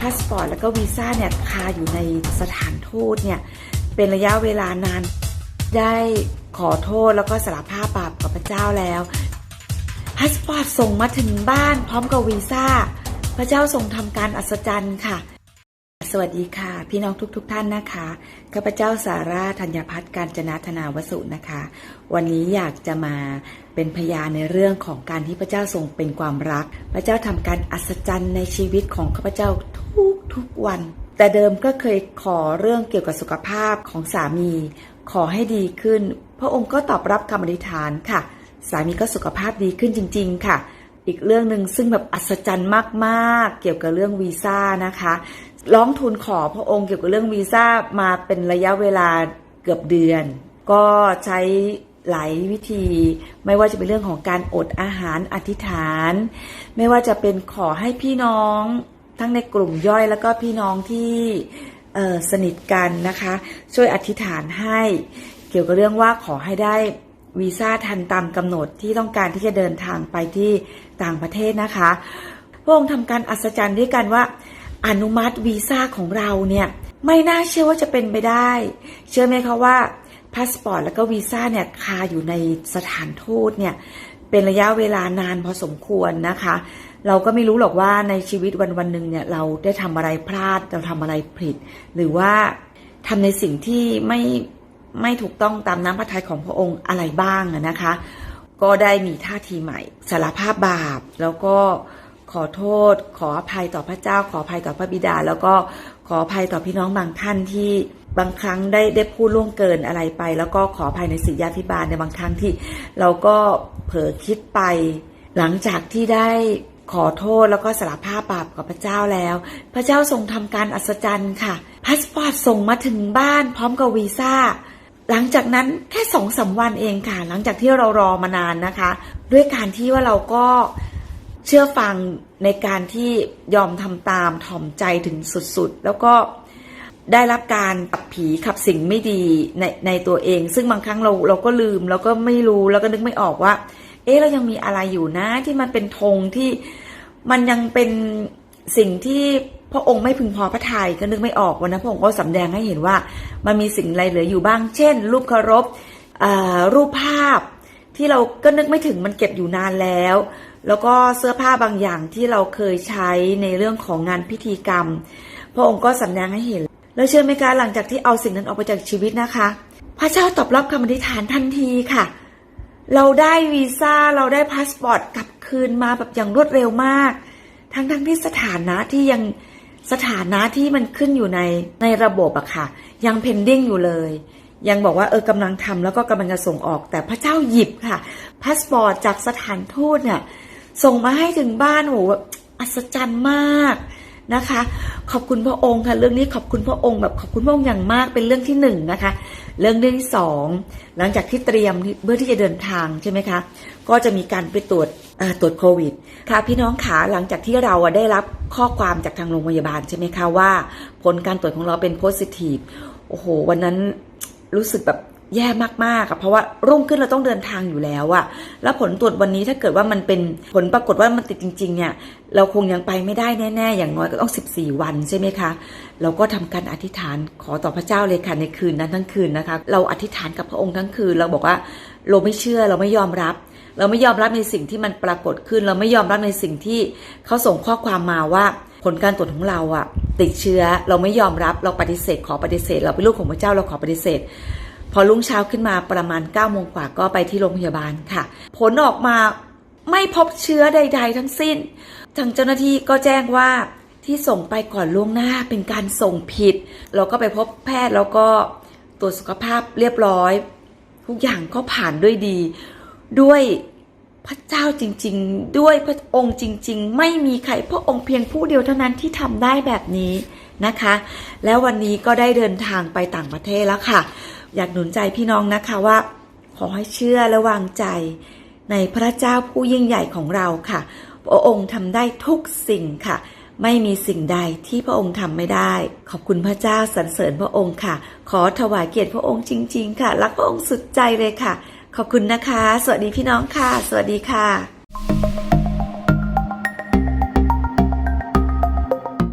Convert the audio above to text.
พาสปอร์ตแล้วก็วีซ่าเนี่ยคาอยู่ในสถานทูตเนี่ยเป็นระยะเวลานาน ได้ขอโทษแล้วก็สารภาพบาปกับพระเจ้าแล้วพาสปอร์ตส่งมาถึงบ้านพร้อมกับวีซ่า พระเจ้าทรงทำการอัศจรรย์ค่ะ สวัสดีค่ะ พี่น้องทุกๆทท่านนะคะข้าพเจ้าสาราธัญพัฒน์การจนาธนาวสุนะคะ วันนี้อยากจะมาเป็นพยานในเรื่องของการที่พระเจ้าทรงเป็นความรัก พระเจ้าทำการอัศจรรย์ในชีวิตของข้าพเจ้าทุกทุกๆวัน แต่เดิมก็เคยขอเรื่องเกี่ยวกับสุขภาพของสามี ขอให้ดีขึ้น พระองค์ก็ตอบรับคำอธิษฐานค่ะ สามีก็สุขภาพดีขึ้นจริง ๆ ค่ะอีกเรื่องหนึ่งซึ่งแบบอัศจรรย์มาก ๆ เกี่ยวกับเรื่องวีซ่านะคะ ร้องทูลขอพระองค์เกี่ยวกับเรื่องวีซ่ามาเป็นระยะเวลาเกือบเดือน ก็ใช้หลายวิธี ไม่ว่าจะเป็นเรื่องของการอดอาหารอธิษฐาน ไม่ว่าจะเป็นขอให้พี่น้องทั้งในกลุ่มย่อยแล้วก็พี่น้องที่สนิทกันนะคะ ช่วยอธิษฐานให้เกี่ยวกับเรื่องว่าขอให้ได้วีซ่าทันตามกำหนดที่ต้องการที่จะเดินทางไปที่ต่างประเทศนะคะ พระองค์ทำการอัศจรรย์ด้วยกันว่า อนุมัติวีซ่าของเราเนี่ยไม่น่าเชื่อว่าจะเป็นไปได้ เชื่อไหมคะว่าพาสปอร์ตแล้วก็วีซ่าเนี่ยคาอยู่ในสถานทูตเนี่ยเป็นระยะเวลานานพอสมควรนะคะ เราก็ไม่รู้หรอกว่าในชีวิตวันวันหนึ่งเนี่ยเราได้ทำอะไรพลาดเราทำอะไรผิด หรือว่าทำในสิ่งที่ไม่ไม่ถูกต้องตามน้ำพระทัยของพระองค์อะไรบ้างนะคะ ก็ได้มีท่าทีใหม่สารภาพบาปแล้วก็ ขอโทษ ขออภัยต่อพระเจ้า ขออภัยต่อพระบิดา แล้วก็ขออภัยต่อพี่น้องบางท่านที่บางครั้งได้ได้พูดล่วงเกินอะไรไป แล้วก็ขออภัยในสิยาพิบาลในบางครั้งที่ เราก็เผลอคิดไป หลังจากที่ได้ขอโทษแล้วก็สารภาพบาปกับพระเจ้าแล้ว พระเจ้าทรงทำการอัศจรรย์ค่ะพาสปอร์ตส่งมาถึงบ้านพร้อมกับวีซ่าหลังจากนั้นแค่สองสาวันเองค่ะ หลังจากที่เรารอมานานนะคะ ด้วยการที่ว่าเราก็ เชื่อฟังในการที่ยอมทำตามถ่อมใจถึงสุดๆ แล้วก็ได้รับการขับผีขับสิ่งไม่ดีในในตัวเอง ซึ่งบางครั้งเราเราก็ลืมแล้วก็ไม่รู้แล้วก็นึกไม่ออกว่า เอ๊ะเรายังมีอะไรอยู่นะที่มันเป็นธงที่มันยังเป็นสิ่งที่พระองค์ไม่พึงพอพระทัยก็นึกไม่ออกวันนั้นพระองค์ก็สำแดงให้เห็นว่า มันมีสิ่งอะไรเหลืออยู่บ้าง เช่น รูปเคารพรูปภาพ ที่เราก็นึกไม่ถึงมันเก็บอยู่นานแล้ว แล้วก็เสื้อผ้าบางอย่างที่เราเคยใช้ในเรื่องของงานพิธีกรรม พระองค์ก็สำแดงให้เห็น แล้วเชื่อไหมคะหลังจากที่เอาสิ่งนั้นออกไปจากชีวิตนะคะ พระเจ้าตอบรับคำอธิษฐานทันทีค่ะ เราได้วีซ่าเราได้พาสปอร์ตกลับคืนมาแบบอย่างรวดเร็วมาก ทั้งทั้งที่สถานะที่ยังสถานะที่มันขึ้นอยู่ในในระบบอะค่ะ ยังเพนดิ้งอยู่เลย ยังบอกว่าเออกำลังทำแล้วก็กำลังจะส่งออก แต่พระเจ้าหยิบค่ะพาสปอร์ตจากสถานทูตเนี่ยส่งมาให้ถึงบ้านโอ้โหอัศจรรย์มากนะคะ ขอบคุณพระองค์ค่ะเรื่องนี้ขอบคุณพระองค์แบบขอบคุณพระองค์อย่างมากเป็นเรื่องที่หนึ่งนะคะ เรื่องที่สองหลังจากที่เตรียมเพื่อที่จะเดินทางใช่ไหมคะก็จะมีการไปตรวจตรวจโควิดค่ะพี่น้องขาหลังจากที่เราอะได้รับข้อความจากทางโรงพยาบาลใช่ไหมคะว่า ผลการตรวจของเราเป็นโพสิทีฟโอ้โห วันนั้น รู้สึกแบบแย่มากๆอะเพราะว่ารุ่งขึ้นเราต้องเดินทางอยู่แล้วอะแล้วผลตรวจวันนี้ถ้าเกิดว่ามันเป็นผลปรากฏว่ามันติดจริง ๆ เนี่ย เราคงยังไปไม่ได้แน่ๆ อย่างน้อยก็ต้อง 14 วันใช่ไหมคะ เราก็ทำการอธิษฐานขอต่อพระเจ้าเลยค่ะในคืนนั้นทั้งคืนนะคะ เราอธิษฐานกับพระองค์ทั้งคืน เราบอกว่าเราไม่เชื่อเราไม่ยอมรับ เราไม่ยอมรับในสิ่งที่มันปรากฏขึ้น เราไม่ยอมรับในสิ่งที่เขาส่งข้อความมาว่าผลการตรวจของเราอะ ติดเชื้อเราไม่ยอมรับเราปฏิเสธ ขอปฏิเสธ เราเป็นลูกของพระเจ้าเราขอปฏิเสธ พอรุ่งเช้าขึ้นมาประมาณ9ก้าโมงกว่าก็ไปที่โรงพยาบาลค่ะ ผลออกมาไม่พบเชื้อใด ๆ ทั้งสิ้น ทางเจ้าหน้าที่ก็แจ้งว่าที่ส่งไปก่อนล่วงหน้าเป็นการส่งผิด เราก็ไปพบแพทย์แล้วก็ตรวจสุขภาพเรียบร้อย ทุกอย่างก็ผ่านด้วยดี ด้วย พระเจ้าจริง ๆ ด้วยพระองค์จริง ๆ ไม่มีใครพระองค์เพียงผู้เดียวเท่านั้นที่ทำได้แบบนี้นะคะ แล้ววันนี้ก็ได้เดินทางไปต่างประเทศแล้วค่ะ อยากหนุนใจพี่น้องนะคะว่า ขอให้เชื่อและวางใจ ในพระเจ้าผู้ยิ่งใหญ่ของเราค่ะ พระองค์ทำได้ทุกสิ่งค่ะ ไม่มีสิ่งใดที่พระองค์ทำไม่ได้ ขอบคุณพระเจ้าสรรเสริญพระองค์ค่ะ ขอถวายเกียรติพระองค์จริง ๆ ค่ะ รักพระองค์สุดใจเลยค่ะ ขอบคุณนะคะ สวัสดีพี่น้องค่ะ สวัสดีค่ะ